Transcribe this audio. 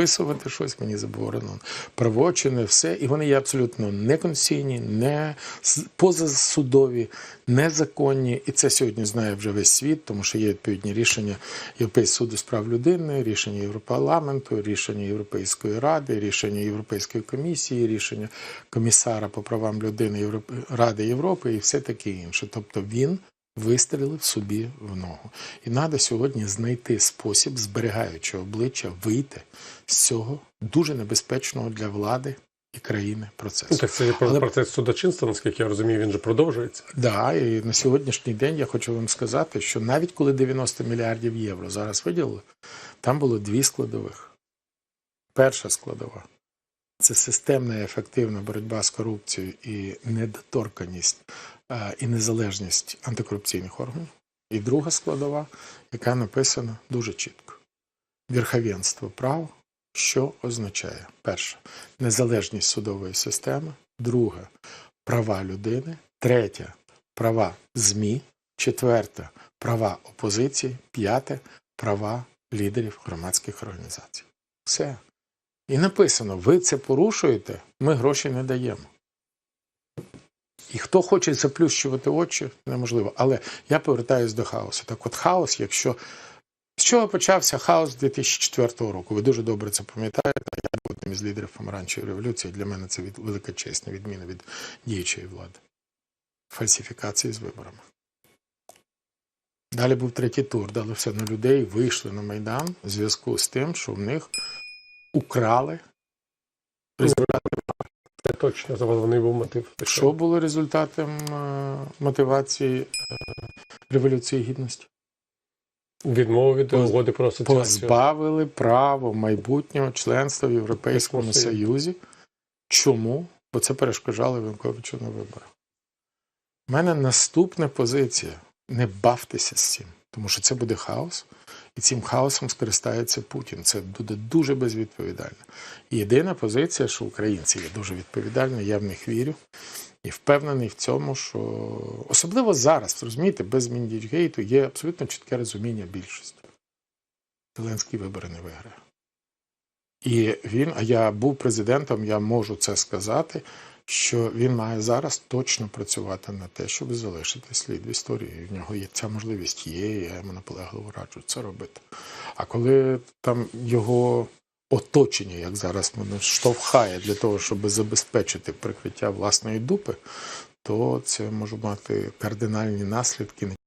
підписувати щось, мені заборонено правочини, все. І вони є абсолютно неконституційні, не позасудові, незаконні. І це сьогодні знає вже весь світ, тому що є відповідні рішення Європейського суду з прав людини, рішення Європарламенту, рішення Європейської ради, рішення Європейської комісії, рішення комісара по правам людини Ради Європи і все таке інше. Тобто він вистрілив собі в ногу. І треба сьогодні знайти спосіб, зберігаючи обличчя, вийти з цього дуже небезпечного для влади і країни Ну, процесу. так це Але- процес судочинства, наскільки я розумію, він же продовжується. Да, і на сьогоднішній день я хочу вам сказати, що навіть коли 90 мільярдів євро зараз виділили, там було дві складових. Перша складова це системна і ефективна боротьба з корупцією і недоторканість е, і незалежність антикорупційних органів. І друга складова, яка написана дуже чітко: верховенство права, що означає перше незалежність судової системи, друге права людини, третє права ЗМІ, четверте права опозиції, п'яте права лідерів громадських організацій. Все. І написано: ви це порушуєте, ми гроші не даємо. І хто хоче заплющувати очі, неможливо. Але я повертаюся до хаосу. Так от хаос, якщо. З чого почався хаос 2004 року? Ви дуже добре це пам'ятаєте. Я був одним із лідерів помаранчевої революції. Для мене це велика честь, на відміну від діючої влади. Фальсифікації з виборами. Далі був третій тур, дали все одно людей вийшли на Майдан в зв'язку з тим, що в них украли результати. Це точно головний був мотив. Що було результатом е, мотивації е, Революції Гідності? Відмову від угоди про асоціацію. Позбавили право майбутнього членства в Європейському Союзі. Чому? Бо це перешкоджало Януковичу на виборах. У мене наступна позиція: не бавтеся з цим, тому що це буде хаос, і цим хаосом скористається Путін. Це буде дуже безвідповідально. Єдина позиція, що українці є дуже відповідальні, я в них вірю. І впевнений в цьому, що особливо зараз, розумієте, без Міндічгейту є абсолютно чітке розуміння більшості. Зеленський вибори не виграє. І він, а я був президентом, я можу це сказати, що він має зараз точно працювати на те, щоб залишити слід в історії. І в нього є ця можливість є, я йому наполегливо раджу це робити. А коли там його оточення, як зараз мене штовхає для того, щоб забезпечити прикриття власної дупи, то це може мати кардинальні наслідки